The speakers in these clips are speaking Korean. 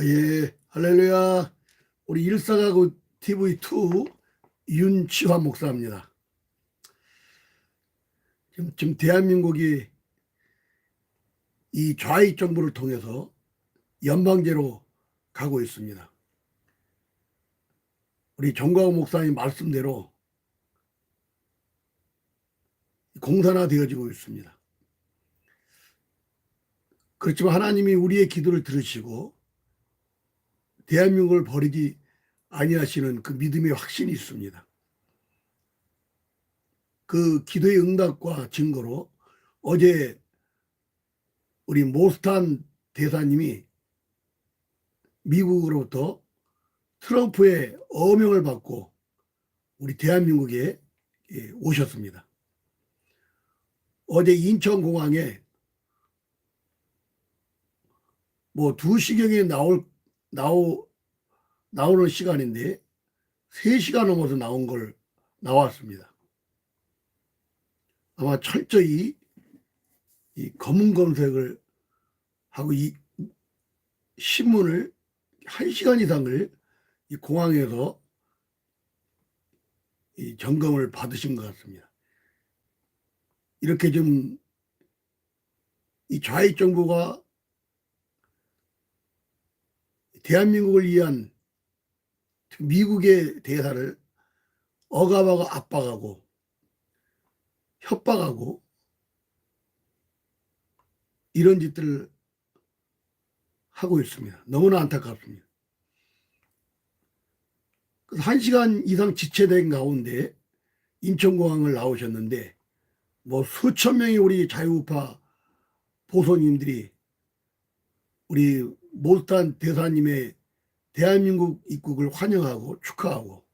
어, 예, 할렐루야. 우리 일사가구 TV2 윤치화 목사입니다. 지금, 지금 대한민국이 이 좌익 정부를 통해서 연방제로 가고 있습니다. 우리 정광호 목사님 말씀대로 공산화 되어지고 있습니다. 그렇지만 하나님이 우리의 기도를 들으시고 대한민국을 버리지 아니하시는 그 믿음의 확신이 있습니다. 그 기도의 응답과 증거로 어제 우리 모스탄 대사님이 미국으로부터 트럼프의 어명을 받고 우리 대한민국에 예, 오셨습니다. 어제 인천공항에 뭐 2시경에 나올 나오 나오는 시간인데 3시간 넘어서 나온 걸 나왔습니다. 아마 철저히 이 검은 검색을 하고 이 신문을 1시간 이상을 이 공항에서 이 점검을 받으신 것 같습니다. 이렇게 좀 이 좌익 정부가 대한민국을 위한 미국의 대사를 억압하고 압박하고 협박하고 이런 짓들을 하고 있습니다. 너무나 안타깝습니다. 한 시간 이상 지체된 가운데 인천공항을 나오셨는데 뭐 수천 명의 우리 자유우파 보소님들이 우리 몰탄 대사님의 대한민국 입국을 환영하고 축하하고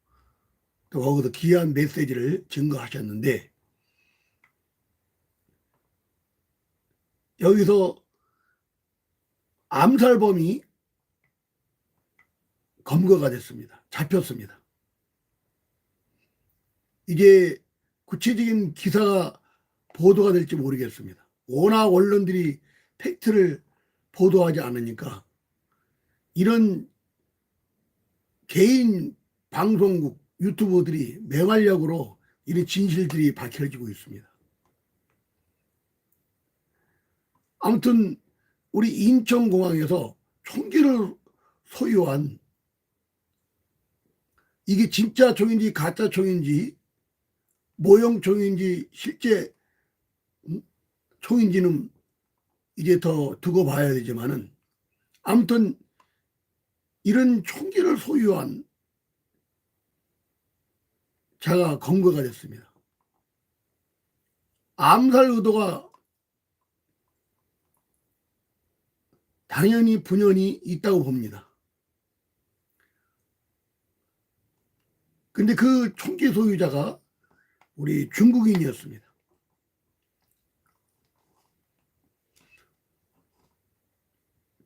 또 거기서 귀한 메시지를 증거하셨는데 여기서 암살범이 검거가 됐습니다. 잡혔습니다. 이제 구체적인 기사가 보도가 될지 모르겠습니다. 워낙 언론들이 팩트를 보도하지 않으니까 이런 개인 방송국 유튜버들이 맹활약으로 이런 진실들이 밝혀지고 있습니다. 아무튼 우리 인천공항에서 총기를 소유한 이게 진짜 총인지 가짜 총인지 모형 총인지 실제 음, 총인지는 이제 더 두고 봐야 되지만은 아무튼 이런 총기를 소유한 자가 검거가 됐습니다. 암살 의도가 당연히 분연이 있다고 봅니다. 근데 그 총기 소유자가 우리 중국인이었습니다.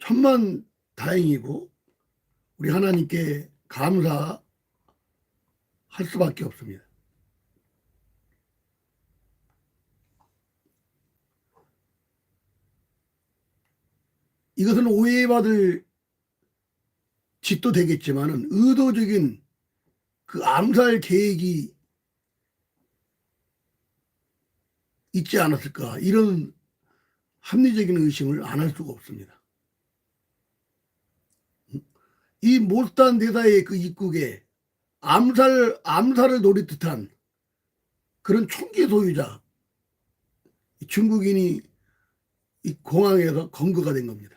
천만 다행이고 우리 하나님께 감사할 수밖에 없습니다. 이것은 오해받을 짓도 되겠지만은 의도적인 그 암살 계획이 있지 않았을까 이런 합리적인 의심을 안 할 수가 없습니다. 이 몰탄 대사의 그 입국에 암살 암살을 노리듯한 그런 총기 소유자 중국인이 이 공항에서 검거가 된 겁니다.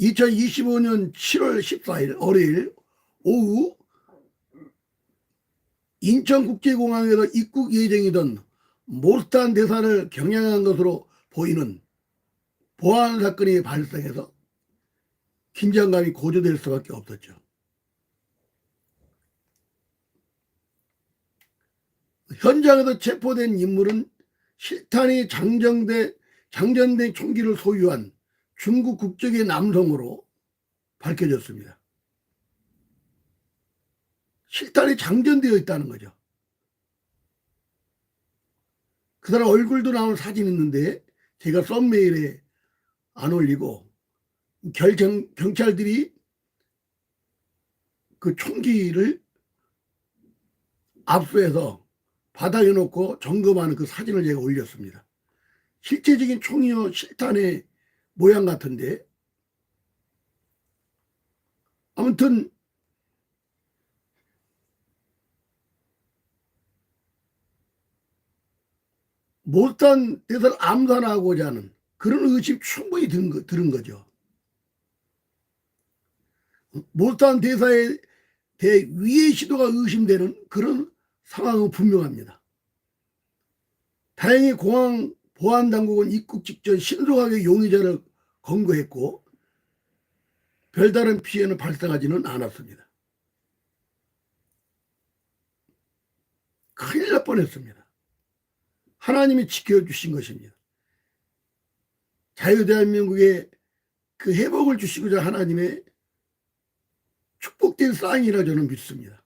2025년 7월 14일 월요일 오후 인천국제공항에서 입국 예정이던 몰탄 대사를 경량한 것으로 보이는 보안 사건이 발생해서 긴장감이 고조될 수밖에 없었죠. 현장에서 체포된 인물은 실탄이 장정돼 장전된 총기를 소유한 중국 국적의 남성으로 밝혀졌습니다. 실탄이 장전되어 있다는 거죠. 그 사람 얼굴도 나온 사진 있는데 제가 썸메일에 안 올리고 결정 경찰들이 그 총기를 압수해서 바닥에 놓고 점검하는 그 사진을 제가 올렸습니다. 실제적인 총이요 실탄의 모양 같은데 아무튼 못한 데서 암산하고자 하는 그런 의심 충분히 든 거, 들은 거죠. 못한 대사에 대해 위의 시도가 의심되는 그런 상황은 분명합니다. 다행히 공항 보안 당국은 입국 직전 신속하게 용의자를 검거했고 별다른 피해는 발생하지는 않았습니다. 큰일 날 뻔했습니다. 하나님이 지켜주신 것입니다. 자유대한민국에 그 회복을 주시고자 하나님의 축복된 사인이라 저는 믿습니다.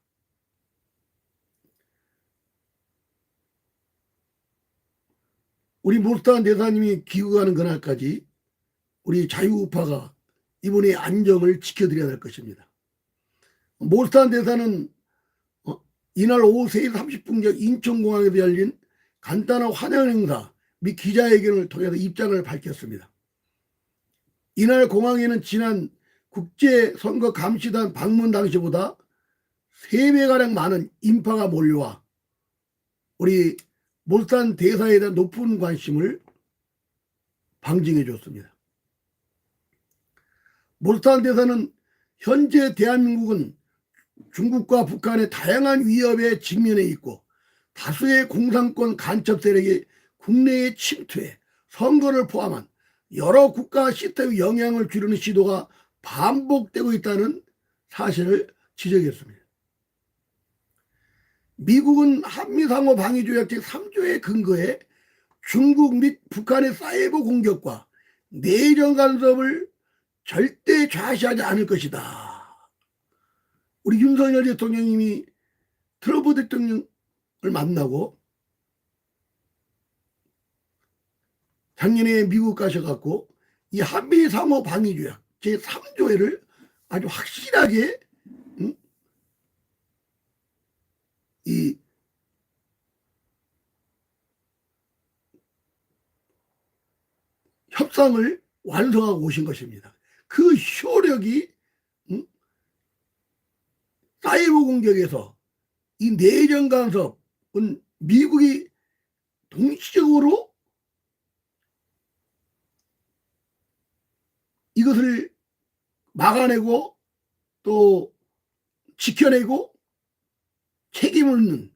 우리 몰스탄 대사님이 귀국하는 그날까지 우리 자유우파가 이분의 안정을 지켜드려야 될 것입니다. 몰스탄 대사는 어, 이날 오후 3시 30분경 인천공항에서 열린 간단한 환영 행사 및 기자회견을 통해서 입장을 밝혔습니다. 이날 공항에는 지난 국제선거 감시단 방문 당시보다 3배가량 많은 인파가 몰려와 우리 몰산 대사에 대한 높은 관심을 방증해 줬습니다. 몰산 대사는 현재 대한민국은 중국과 북한의 다양한 위협에 직면해 있고 다수의 공산권 간첩 세력이 국내에 침투해 선거를 포함한 여러 국가 시스템에 영향을 주려는 시도가 반복되고 있다는 사실을 지적했습니다. 미국은 한미상호 방위조약 제3조의 근거에 중국 및 북한의 사이버 공격과 내정 간섭을 절대 좌시하지 않을 것이다. 우리 윤석열 대통령님이 트럼프 대통령을 만나고 작년에 미국 가셔갖고 이 한미 상호 방위조약 제3조회를 아주 확실하게 응? 이 협상을 완성하고 오신 것입니다. 그 효력이 응? 사이버 공격에서 이 내정 간섭은 미국이 동시적으로 이것을 막아내고 또 지켜내고 책임을 묻는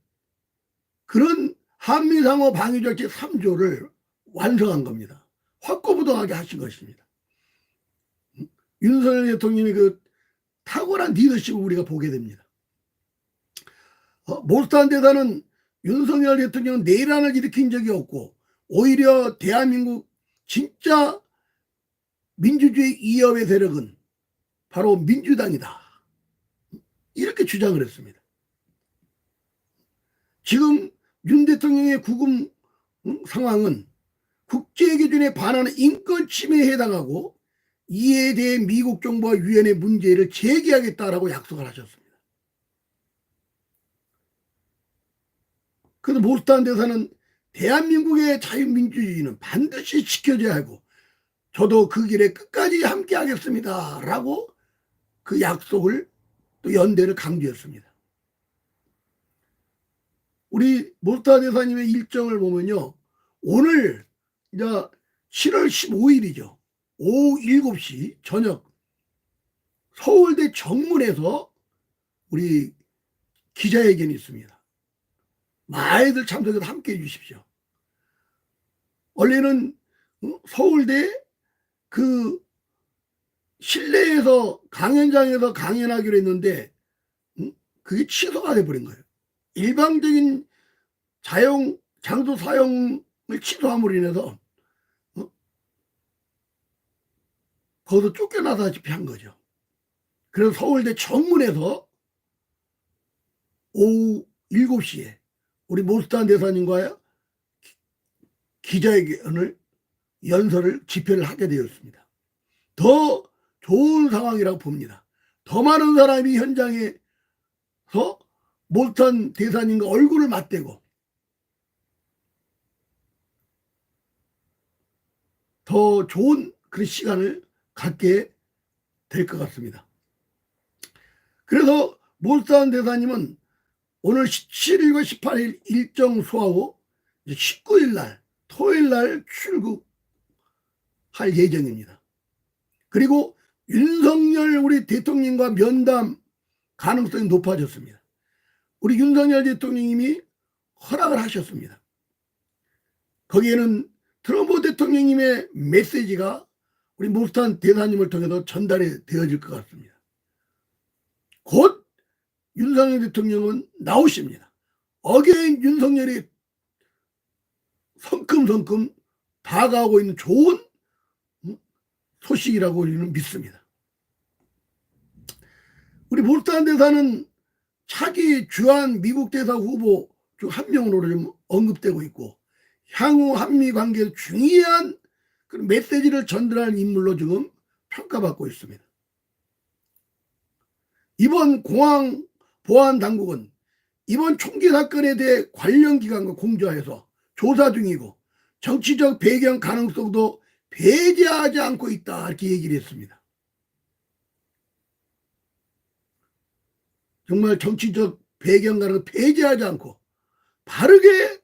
그런 한미상호 방위조약 제3조를 완성한 겁니다. 확고부동하게 하신 것입니다. 윤석열 대통령의 그 탁월한 리더십을 우리가 보게 됩니다. 어, 몰스탄 대사는 윤석열 대통령은 내란을 일으킨 적이 없고 오히려 대한민국 진짜 민주주의 이협의 세력은 바로 민주당이다. 이렇게 주장을 했습니다. 지금 윤 대통령의 구금 상황은 국제 기준에 반하는 인권 침해에 해당하고 이에 대해 미국 정부와 유엔의 문제를 제기하겠다라고 약속을 하셨습니다. 그래서 몰스탄 대사는 대한민국의 자유민주주의는 반드시 지켜져야 하고 저도 그 길에 끝까지 함께 하겠습니다. 라고 그 약속을 또 연대를 강조했습니다. 우리 몰타 대사님의 일정을 보면요. 오늘 이제 7월 15일이죠. 오후 7시 저녁 서울대 정문에서 우리 기자회견이 있습니다. 많이들 참석해서 함께 해 주십시오. 원래는 어, 서울대 그 실내에서 강연장에서 강연하기로 했는데 그게 취소가 돼버린 거예요. 일방적인 자영 장소 사용을 취소함으로 인해서 어? 거기서 쫓겨나다시피 한 거죠. 그래서 서울대 정문에서 오후 7시에 우리 모스탄 대사님과 기자회견을 연설을 집회를 하게 되었습니다. 더 좋은 상황이라고 봅니다. 더 많은 사람이 현장에서 몰탄 대사님과 얼굴을 맞대고 더 좋은 그런 시간을 갖게 될 것 같습니다. 그래서 몰산 대사님은 오늘 17일과 18일 일정 소화하고 19일 날 토요일 날 출국 할 예정입니다. 그리고 윤석열 우리 대통령과 면담 가능성이 높아졌습니다. 우리 윤석열 대통령님이 허락을 하셨습니다. 거기에는 트럼프 대통령님의 메시지가 우리 몰스탄 대사님을 통해서 전달이 되어질 것 같습니다. 곧 윤석열 대통령은 나오십니다. 어게인 윤석열이 성큼성큼 다가오고 있는 좋은 소식이라고 우리는 믿습니다. 우리 몰스탄 대사는 차기 주한 미국 대사 후보 중 한 명으로 좀 언급되고 있고 향후 한미 관계에 중요한 그런 메시지를 전달하는 인물로 지금 평가받고 있습니다. 이번 공항 보안 당국은 이번 총기 사건에 대해 관련 기관과 공조해서 조사 중이고 정치적 배경 가능성도 배제하지 않고 있다 이렇게 얘기를 했습니다. 정말 정치적 배경 가능성 배제하지 않고 바르게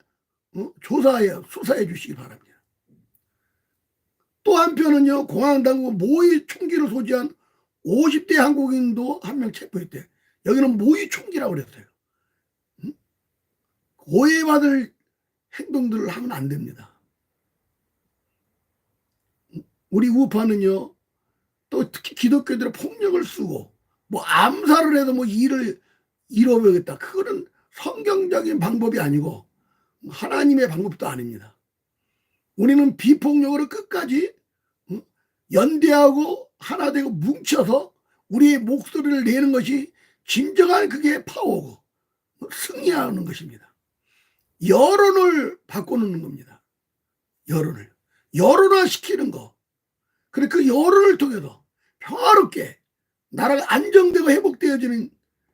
어? 조사해 수사해 주시기 바랍니다. 또 한편은요 공항 당국 모의 총기를 소지한 50대 한국인도 한 명 체포했대. 여기는 모의 총기라고 그랬어요. 응? 오해받을 행동들을 하면 안 됩니다. 우리 우파는요 또 특히 기독교들의 폭력을 쓰고 뭐 암살을 해도 뭐 일을 이뤄보겠다. 그거는 성경적인 방법이 아니고 하나님의 방법도 아닙니다. 우리는 비폭력으로 끝까지 연대하고 하나 되고 뭉쳐서 우리의 목소리를 내는 것이 진정한 그게 파워고 승리하는 것입니다. 여론을 바꿔놓는 겁니다. 여론을. 여론화 시키는 거. 그래 그 여론을 통해서 평화롭게 나라가 안정되고 회복되어지는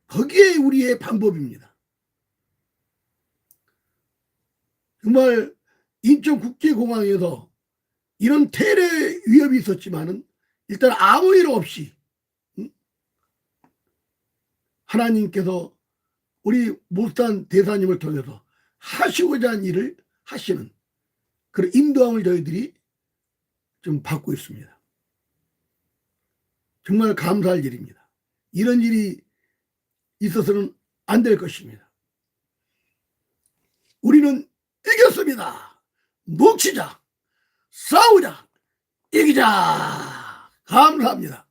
거기에 우리의 방법입니다. 정말 인천국제공항에서 이런 테러 위협이 있었지만은 일단 아무 일 없이 하나님께서 우리 몰산 대사님을 통해서 하시고자 한 일을 하시는 그런 인도함을 저희들이 좀 받고 있습니다. 정말 감사할 일입니다. 이런 일이 있어서는 안 될 것입니다. 우리는 이겼습니다. 뭉치자. 싸우자. 이기자. 감사합니다.